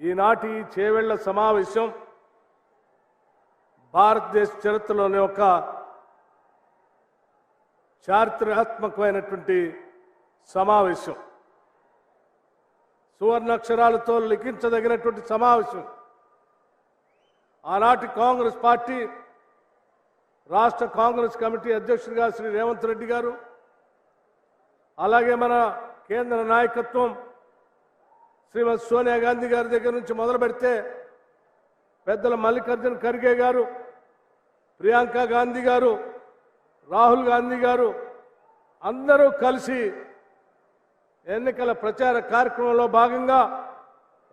ఈనాటి ఈ చేవెళ్ళ సమావేశం భారతదేశ చరిత్రలోని ఒక చారిత్రాత్మకమైనటువంటి సమావేశం. సువర్ణాక్షరాలతో లిఖించదగినటువంటి సమావేశం. ఆనాటి కాంగ్రెస్ పార్టీ రాష్ట్ర కాంగ్రెస్ కమిటీ అధ్యక్షుడిగా శ్రీ రేవంత్ రెడ్డి గారు అలాగే మన కేంద్ర నాయకత్వం శ్రీమతి సోనియా గాంధీ గారి దగ్గర నుంచి మొదలు పెడితే పెద్దల మల్లికార్జున ఖర్గే గారు ప్రియాంక గాంధీ గారు రాహుల్ గాంధీ గారు అందరూ కలిసి ఎన్నికల ప్రచార కార్యక్రమంలో భాగంగా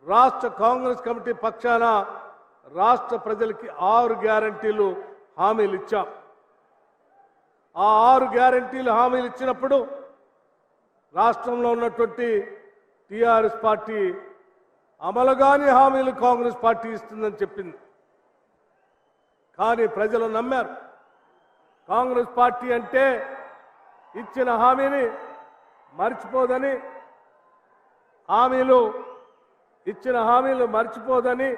రాష్ట్ర కాంగ్రెస్ కమిటీ పక్షాన రాష్ట్ర ప్రజలకి ఆరు గ్యారంటీలు హామీలు ఇచ్చాం. ఆ ఆరు గ్యారంటీలు హామీలు ఇచ్చినప్పుడు రాష్ట్రంలో ఉన్నటువంటి టిఆర్ఎస్ పార్టీ అమలుగాని హామీలు కాంగ్రెస్ పార్టీ ఇస్తుందని చెప్పింది. కానీ ప్రజలు నమ్మారు. కాంగ్రెస్ పార్టీ అంటే ఇచ్చిన హామీని మర్చిపోదని హామీలు ఇచ్చిన హామీలు మర్చిపోదని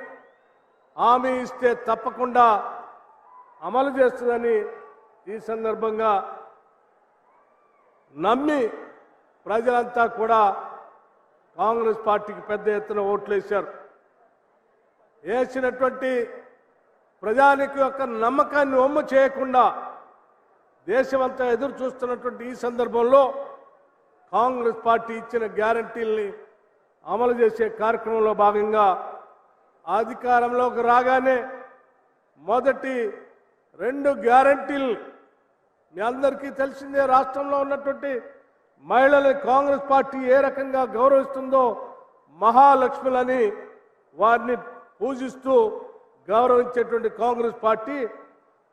హామీ ఇస్తే తప్పకుండా అమలు చేస్తుందని ఈ సందర్భంగా నమ్మి ప్రజలంతా కూడా కాంగ్రెస్ పార్టీకి పెద్ద ఎత్తున ఓట్లు వేశారు వేసినటువంటి ప్రజానికి యొక్క నమ్మకాన్ని ఒమ్ము చేయకుండా దేశమంతా ఎదురు చూస్తున్నటువంటి ఈ సందర్భంలో కాంగ్రెస్ పార్టీ ఇచ్చిన గ్యారంటీల్ని అమలు చేసే కార్యక్రమంలో భాగంగా అధికారంలోకి రాగానే మొదటి రెండు గ్యారంటీలు మీ అందరికీ తెలిసిందే రాష్ట్రంలో ఉన్నటువంటి మహిళల్ని కాంగ్రెస్ పార్టీ ఏ రకంగా గౌరవిస్తుందో మహాలక్ష్ములని వారిని పూజిస్తూ గౌరవించేటువంటి కాంగ్రెస్ పార్టీ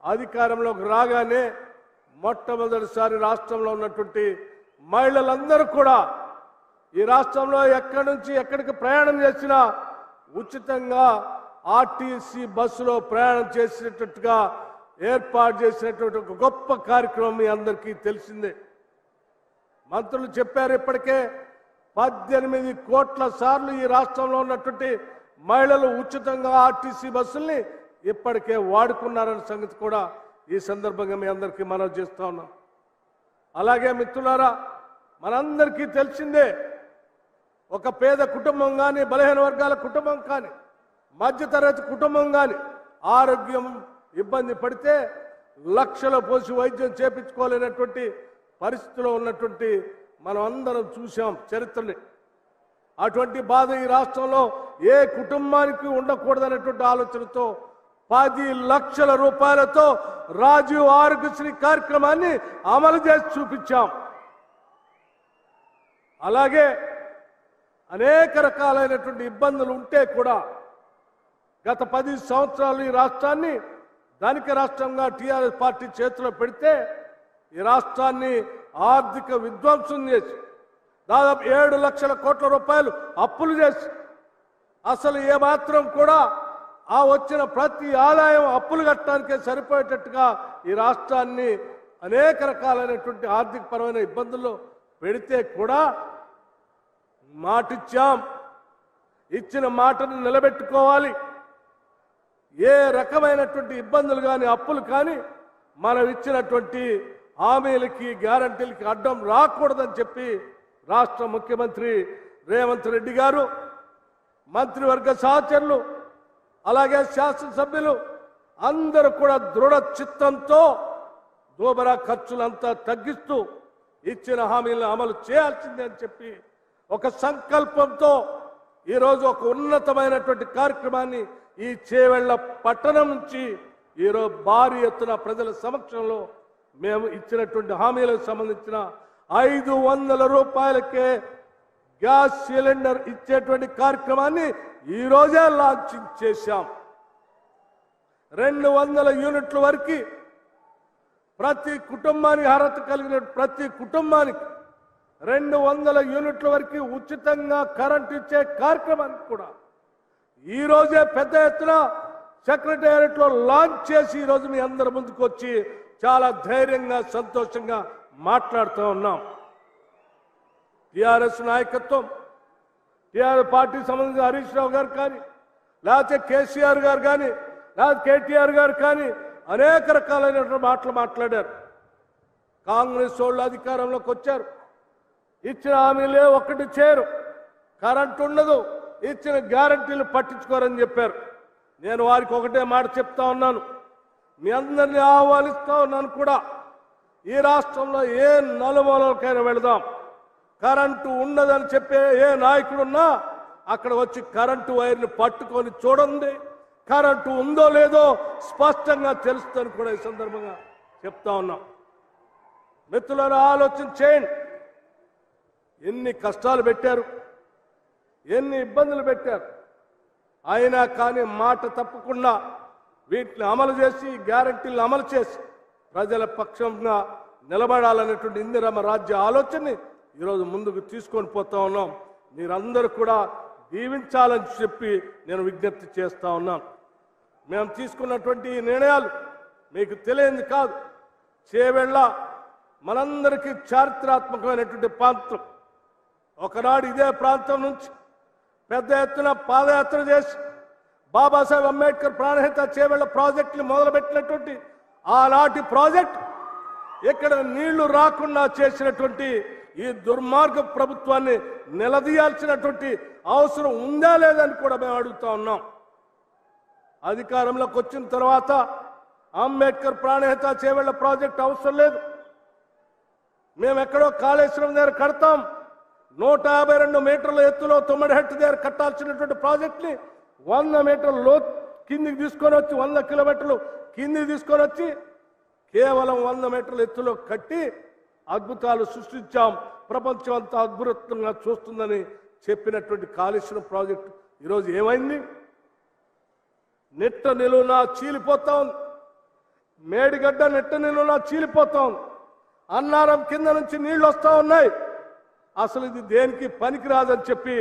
అధికారంలోకి రాగానే మొట్టమొదటిసారి రాష్ట్రంలో ఉన్నటువంటి మహిళలందరూ కూడా ఈ రాష్ట్రంలో ఎక్కడి నుంచి ఎక్కడికి ప్రయాణం చేసినా ఉచితంగా ఆర్టీసీ బస్సులో ప్రయాణం చేసినట్టుగా ఏర్పాటు చేసినటువంటి ఒక గొప్ప కార్యక్రమం మీ అందరికీ తెలిసిందే. మంత్రులు చెప్పారు ఇప్పటికే పద్దెనిమిది కోట్ల సార్లు ఈ రాష్ట్రంలో ఉన్నటువంటి మహిళలు ఉచితంగా ఆర్టీసీ బస్సుల్ని ఇప్పటికే వాడుకున్నారనే సంగతి కూడా ఈ సందర్భంగా మీ అందరికీ మనవి చేస్తా ఉన్నాం. అలాగే మిత్రులారా మనందరికీ తెలిసిందే ఒక పేద కుటుంబం కానీ బలహీన వర్గాల కుటుంబం కానీ మధ్యతరగతి కుటుంబం కానీ ఆరోగ్యం ఇబ్బంది పడితే లక్షల పోసి వైద్యం చేపించుకోలేనటువంటి పరిస్థితిలో ఉన్నటువంటి మనం అందరం చూసాం చరిత్రని. అటువంటి బాధ ఈ రాష్ట్రంలో ఏ కుటుంబానికి ఉండకూడదనేటువంటి ఆలోచనతో పది లక్షల రూపాయలతో రాజీవ్ ఆరోగ్యశ్రీ కార్యక్రమాన్ని అమలు చేసి చూపించాం. అలాగే అనేక రకాలైనటువంటి ఇబ్బందులు ఉంటే కూడా గత పది సంవత్సరాలు ఈ రాష్ట్రాన్ని ధనిక రాష్ట్రంగా టీఆర్ఎస్ పార్టీ చేతిలో పెడితే ఈ రాష్ట్రాన్ని ఆర్థిక విధ్వంసం చేసి దాదాపు ఏడు లక్షల కోట్ల రూపాయలు అప్పులు చేసి అసలు ఏమాత్రం కూడా ఆ వచ్చిన ప్రతి ఆదాయం అప్పులు కట్టడానికే సరిపోయేటట్టుగా ఈ రాష్ట్రాన్ని అనేక రకాలైనటువంటి ఆర్థిక పరమైన ఇబ్బందుల్లో పెడితే కూడా మాటిచ్చాం. ఇచ్చిన మాటను నిలబెట్టుకోవాలి. ఏ రకమైనటువంటి ఇబ్బందులు కానీ అప్పులు కానీ మనం ఇచ్చినటువంటి హామీలకి గ్యారంటీలకి అడ్డం రాకూడదని చెప్పి రాష్ట్ర ముఖ్యమంత్రి రేవంత్ రెడ్డి గారు మంత్రివర్గ సహచరులు అలాగే శాసనసభ్యులు అందరూ కూడా దృఢ చిత్తంతో దూబరా ఖర్చులంతా తగ్గిస్తూ ఇచ్చిన హామీలను అమలు చేయాల్సిందే అని చెప్పి ఒక సంకల్పంతో ఈరోజు ఒక ఉన్నతమైనటువంటి కార్యక్రమాన్ని ఈ చేవెళ్ళ పట్టణం నుంచి ఈరోజు భారీ ఎత్తున ప్రజల సమక్షంలో మేము ఇచ్చినటువంటి హామీలకు సంబంధించిన ఐదు వందల రూపాయలకే గ్యాస్ సిలిండర్ ఇచ్చేటువంటి కార్యక్రమాన్ని ఈ రోజే లాంచింగ్ చేశాం. రెండు వందల యూనిట్ల వరకు ప్రతి కుటుంబానికి అర్హత కలిగిన ప్రతి కుటుంబానికి రెండు వందల యూనిట్ల వరకు ఉచితంగా కరెంట్ ఇచ్చే కార్యక్రమానికి కూడా ఈ రోజే పెద్ద ఎత్తున సెక్రటేరియట్లో లాంచ్ చేసి ఈ మీ అందరి ముందుకు వచ్చి చాలా ధైర్యంగా సంతోషంగా మాట్లాడుతూ ఉన్నాం. టిఆర్ఎస్ నాయకత్వం టిఆర్ఎస్ పార్టీ సంబంధించిన హరీష్ రావు గారు కానీ లేకపోతే కేసీఆర్ గారు కానీ లేకపోతే కేటీఆర్ గారు కానీ అనేక రకాలైనటువంటి మాటలు మాట్లాడారు. కాంగ్రెస్ వాళ్ళు అధికారంలోకి వచ్చారు. ఇచ్చిన హామీలే ఒక్కటి చేరు. కరెంట్ ఉండదు ఇచ్చిన గ్యారంటీలు పట్టించుకోరని చెప్పారు. నేను వారికి ఒకటే మాట చెప్తా ఉన్నాను. మీ అందరినీ ఆహ్వానిస్తా ఉన్నాను కూడా. ఈ రాష్ట్రంలో ఏ నలుమూలకైనా వెళదాం. కరెంటు ఉండదని చెప్పే ఏ నాయకుడున్నా అక్కడ వచ్చి కరెంటు వైర్ని పట్టుకొని చూడండి. కరెంటు ఉందో లేదో స్పష్టంగా తెలుస్తుందని కూడా ఈ సందర్భంగా చెప్తా ఉన్నాం. మిత్రులను ఆలోచన చేయండి. ఎన్ని కష్టాలు పెట్టారు. ఎన్ని ఇబ్బందులు పెట్టారు. అయినా కానీ మాట తప్పకుండా వీటిని అమలు చేసి గ్యారంటీలను అమలు చేసి ప్రజల పక్షంగా నిలబడాలనేటువంటి ఇందిరమ్మ రాజ్య ఆలోచనని ఈరోజు ముందుకు తీసుకొని పోతా ఉన్నాం. మీరందరూ కూడా దీవించాలని చెప్పి నేను విజ్ఞప్తి చేస్తా ఉన్నాను. మేము తీసుకున్నటువంటి ఈ నిర్ణయాలు మీకు తెలియంది కాదు. చేవెళ్ళ మనందరికీ చారిత్రాత్మకమైనటువంటి ప్రాంతం. ఒకనాడు ఇదే ప్రాంతం నుంచి పెద్ద ఎత్తున పాదయాత్ర చేసి బాబాసాహెబ్ అంబేద్కర్ ప్రాణహిత చేవేళ్ళ ప్రాజెక్టులు మొదలుపెట్టినటువంటి ఆనాటి ప్రాజెక్ట్ ఇక్కడ నీళ్ళు రాకుండా చేసినటువంటి ఈ దుర్మార్గ ప్రభుత్వాన్ని నిలదీయాల్సినటువంటి అవసరం ఉందా లేదని కూడా మేము అడుగుతా ఉన్నాం. అధికారంలోకి వచ్చిన తర్వాత అంబేద్కర్ ప్రాణహిత చేవేళ్ళ ప్రాజెక్ట్ అవసరం లేదు. మేము ఎక్కడో కాళేశ్వరం దగ్గర కడతాం. నూట యాభై రెండు మీటర్ల ఎత్తులో తొమ్మిది హెట్ దగ్గర కట్టాల్సినటువంటి ప్రాజెక్ట్ని వంద మీటర్ల లో కిందికి తీసుకొని వచ్చి వంద కిలోమీటర్లు కిందికి తీసుకొని వచ్చి కేవలం వంద మీటర్ల ఎత్తులో కట్టి అద్భుతాలు సృష్టించాం. ప్రపంచం అంతా అద్భుతంగా చూస్తుందని చెప్పినటువంటి కాళేశ్వరం ప్రాజెక్టు ఈరోజు ఏమైంది? నెట్ట నిలువునా చీలిపోతా ఉంది. మేడిగడ్డ నెట్ట నిలువునా చీలిపోతా ఉంది. అన్నారం కింద నుంచి నీళ్ళు వస్తూ ఉన్నాయి. అసలు ఇది దేనికి పనికిరాదని చెప్పి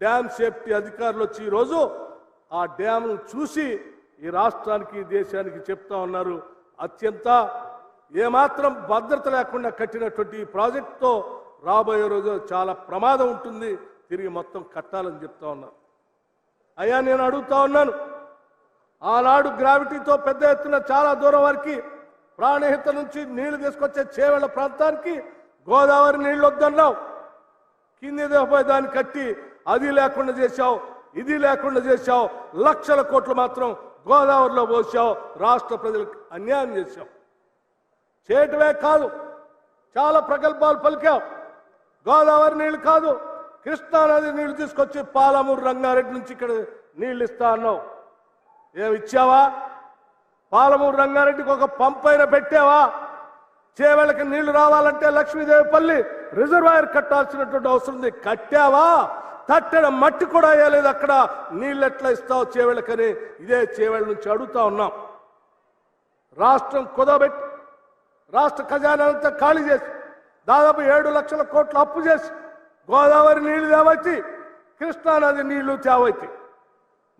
డ్యామ్ సేఫ్టీ అధికారులు వచ్చి ఈరోజు ఆ డ్యామ్ను చూసి ఈ రాష్ట్రానికి దేశానికి చెప్తా ఉన్నారు. అత్యంత ఏమాత్రం భద్రత లేకుండా కట్టినటువంటి ఈ ప్రాజెక్టుతో రాబోయే రోజు చాలా ప్రమాదం ఉంటుంది. తిరిగి మొత్తం కట్టాలని చెప్తా ఉన్నారు అయ్యా నేను అడుగుతా ఉన్నాను. ఆనాడు గ్రావిటీతో పెద్ద ఎత్తున చాలా దూరం వరకు ప్రాణహిత నుంచి నీళ్ళు తీసుకొచ్చే చేవేళ్ళ ప్రాంతానికి గోదావరి నీళ్ళు వద్దన్నావు కింది దాన్ని కట్టి అది లేకుండా చేశావు. ఇది లేకుండా చేశావు. లక్షల కోట్లు మాత్రం గోదావరిలో పోసావు. రాష్ట్ర ప్రజలకు అన్యాయం చేశావు. చేయటమే కాదు చాలా ప్రగల్భాలు పలికావు. గోదావరి నీళ్ళు కాదు కృష్ణానది నీళ్ళు తీసుకొచ్చి పాలమూరు రంగారెడ్డి నుంచి ఇక్కడ నీళ్ళు ఇస్తా అన్నావు. ఏమి ఇచ్చావా? పాలమూరు రంగారెడ్డికి ఒక పంప్ పెట్టావా? చేవేళకి నీళ్ళు రావాలంటే లక్ష్మీదేవిపల్లి రిజర్వాయర్ కట్టాల్సినటువంటి అవసరం ఉంది. కట్టావా? తట్టిన మట్టి కూడా వేయలేదు అక్కడ. నీళ్ళు ఎట్లా ఇస్తావు చేవేళ్ళకని? ఇదే చేవేళ్ళ నుంచి అడుగుతా ఉన్నాం. రాష్ట్రం కుదబెట్టి రాష్ట్ర ఖజానా అంతా ఖాళీ చేసి దాదాపు ఏడు లక్షల కోట్లు అప్పు చేసి గోదావరి నీళ్ళు తేవచ్చి కృష్ణానది నీళ్ళు తేవచ్చి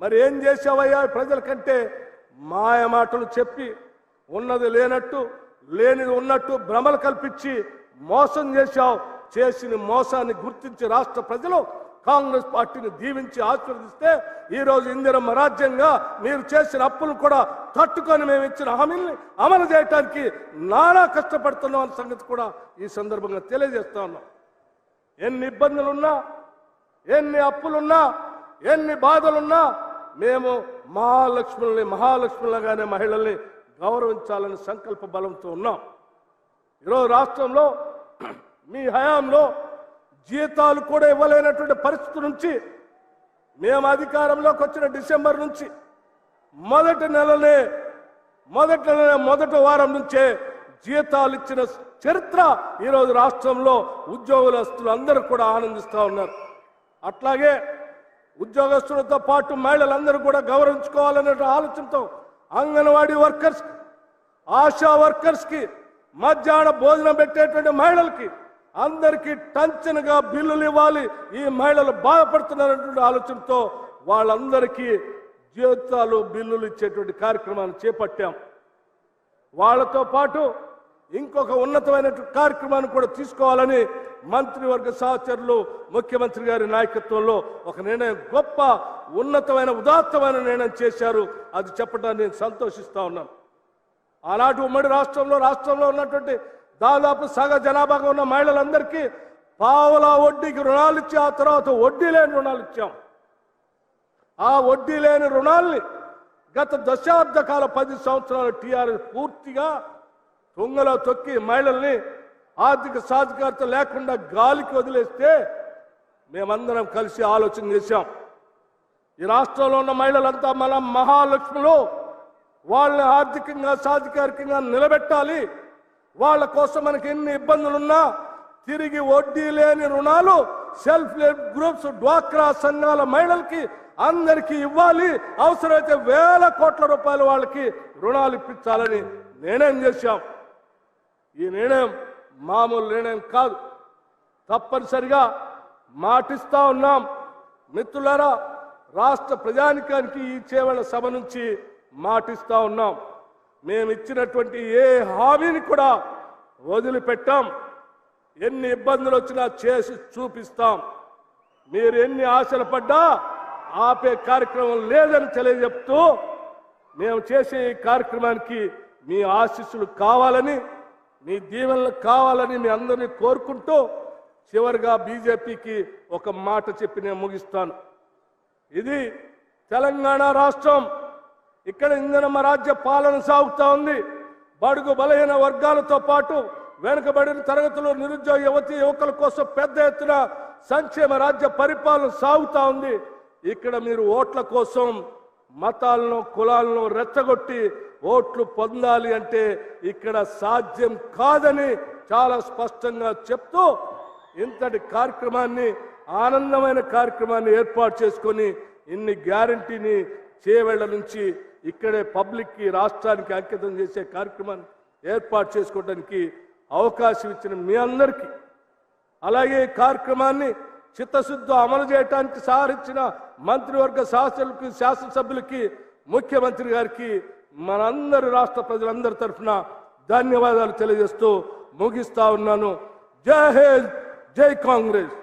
మరి ఏం చేసావయ్యా ప్రజల కంటే మాయ మాటలు చెప్పి ఉన్నది లేనట్టు లేనిది ఉన్నట్టు భ్రమలు కల్పించి మోసం చేశావు. చేసిన మోసాన్ని గుర్తించి రాష్ట్ర ప్రజలు కాంగ్రెస్ పార్టీని దీవించి ఆశీర్వదిస్తే ఈరోజు ఇందిరమ్మ రాజ్యంగా మీరు చేసిన అప్పులు కూడా తట్టుకొని మేము ఇచ్చిన హామీల్ని అమలు చేయడానికి నానా కష్టపడుతున్నాం అన్న సంగతి కూడా ఈ సందర్భంగా తెలియజేస్తా ఉన్నాం. ఎన్ని ఇబ్బందులున్నా ఎన్ని అప్పులున్నా ఎన్ని బాధలున్నా మేము మహాలక్ష్ముల్ని మహాలక్ష్ములుగానే మహిళల్ని గౌరవించాలని సంకల్ప బలంతో ఉన్నాం. ఈరోజు రాష్ట్రంలో మీ హయాంలో జీతాలు కూడా ఇవ్వలేనటువంటి పరిస్థితి నుంచి మేము అధికారంలోకి వచ్చిన డిసెంబర్ నుంచి మొదటి నెలనే మొదటి నెల మొదటి వారం నుంచే జీతాలు ఇచ్చిన చరిత్ర ఈరోజు రాష్ట్రంలో ఉద్యోగస్తులు అందరూ కూడా ఆనందిస్తూ ఉన్నారు. అట్లాగే ఉద్యోగస్తులతో పాటు మహిళలందరూ కూడా గౌరవించుకోవాలనే ఆలోచనతో అంగన్వాడీ వర్కర్స్ ఆశా వర్కర్స్కి మధ్యాహ్న భోజనం పెట్టేటువంటి మహిళలకి అందరికీ టంచనగా బిల్లులు ఇవ్వాలి. ఈ మహిళలు బాధపడుతున్నారనేటువంటి ఆలోచనతో వాళ్ళందరికీ జీవితాలు బిల్లులు ఇచ్చేటువంటి కార్యక్రమాన్ని చేపట్టాం. వాళ్ళతో పాటు ఇంకొక ఉన్నతమైన కార్యక్రమాన్ని కూడా తీసుకోవాలని మంత్రివర్గ సహచరులు ముఖ్యమంత్రి గారి నాయకత్వంలో ఒక నిర్ణయం గొప్ప ఉన్నతమైన ఉదాత్తమైన నిర్ణయం చేశారు. అది చెప్పడానికి నేను సంతోషిస్తా ఉన్నాను. ఆనాటి ఉమ్మడి రాష్ట్రంలో రాష్ట్రంలో ఉన్నటువంటి దాదాపు సగ జనాభాగా ఉన్న మహిళలందరికీ పావుల వడ్డీకి రుణాలు ఇచ్చి ఆ తర్వాత వడ్డీ లేని రుణాలు ఇచ్చాం. ఆ వడ్డీ లేని రుణాల్ని గత దశాబ్ద కాల పది సంవత్సరాల టీఆర్ఎస్ పూర్తిగా తొంగలో తొక్కి మహిళల్ని ఆర్థిక సాధికారత లేకుండా గాలికి వదిలేస్తే మేమందరం కలిసి ఆలోచన చేశాం. ఈ రాష్ట్రంలో ఉన్న మహిళలంతా మన మహాలక్ష్ములు వాళ్ళని ఆర్థికంగా సాధికారికంగా నిలబెట్టాలి. వాళ్ళ కోసం మనకి ఎన్ని ఇబ్బందులున్నా తిరిగి వడ్డీ లేని రుణాలు సెల్ఫ్ హెల్ప్ గ్రూప్స్ డ్వాక్రా సంఘాల మహిళలకి అందరికీ ఇవ్వాలి. అవసరమైతే వేల కోట్ల రూపాయలు వాళ్ళకి రుణాలు ఇప్పించాలని నిర్ణయం చేశాం. ఈ నిర్ణయం మామూలు నిర్ణయం కాదు. తప్పనిసరిగా మాటిస్తా ఉన్నాం. మిత్రులారా రాష్ట్ర ప్రజానికానికి ఈ చేవల సభ నుంచి మాటిస్తా ఉన్నాం. మేము ఇచ్చినటువంటి ఏ హామీని కూడా వదిలిపెట్టాం. ఎన్ని ఇబ్బందులు వచ్చినా చేసి చూపిస్తాం. మీరు ఎన్ని ఆశలు పడ్డా ఆపే కార్యక్రమం లేదని తెలియజెప్తూ మేము చేసే ఈ కార్యక్రమానికి మీ ఆశీస్సులు కావాలని మీ దీవెనలు కావాలని మీ అందరినీ కోరుకుంటూ చివరిగా బీజేపీకి ఒక మాట చెప్పి నేను ముగిస్తాను. ఇది తెలంగాణ రాష్ట్రం. ఇక్కడ ఇంధనమ రాజ్య పాలన సాగుతూ ఉంది. బడుగు బలహీన వర్గాలతో పాటు వెనుకబడిన తరగతులు నిరుద్యోగ యువతి యువకుల కోసం పెద్ద ఎత్తున సంక్షేమ రాజ్య పరిపాలన సాగుతూ ఉంది. ఇక్కడ మీరు ఓట్ల కోసం మతాలను కులాలను రెచ్చగొట్టి ఓట్లు పొందాలి అంటే ఇక్కడ సాధ్యం కాదని చాలా స్పష్టంగా చెప్తూ ఇంతటి కార్యక్రమాన్ని ఆనందమైన కార్యక్రమాన్ని ఏర్పాటు చేసుకొని ఇన్ని గ్యారంటీని చేవేళ్ళ నుంచి ఇక్కడే పబ్లిక్కి రాష్ట్రానికి అంకితం చేసే కార్యక్రమాన్ని ఏర్పాటు చేసుకోవడానికి అవకాశం ఇచ్చిన మీ అందరికీ అలాగే ఈ కార్యక్రమాన్ని చిత్తశుద్ధి అమలు చేయడానికి సహకరించిన మంత్రివర్గ శాసనకు శాసనసభ్యులకి ముఖ్యమంత్రి గారికి మనందరి రాష్ట్ర ప్రజలందరి తరఫున ధన్యవాదాలు తెలియజేస్తూ ముగిస్తా ఉన్నాను. జై హింద్ జై కాంగ్రెస్.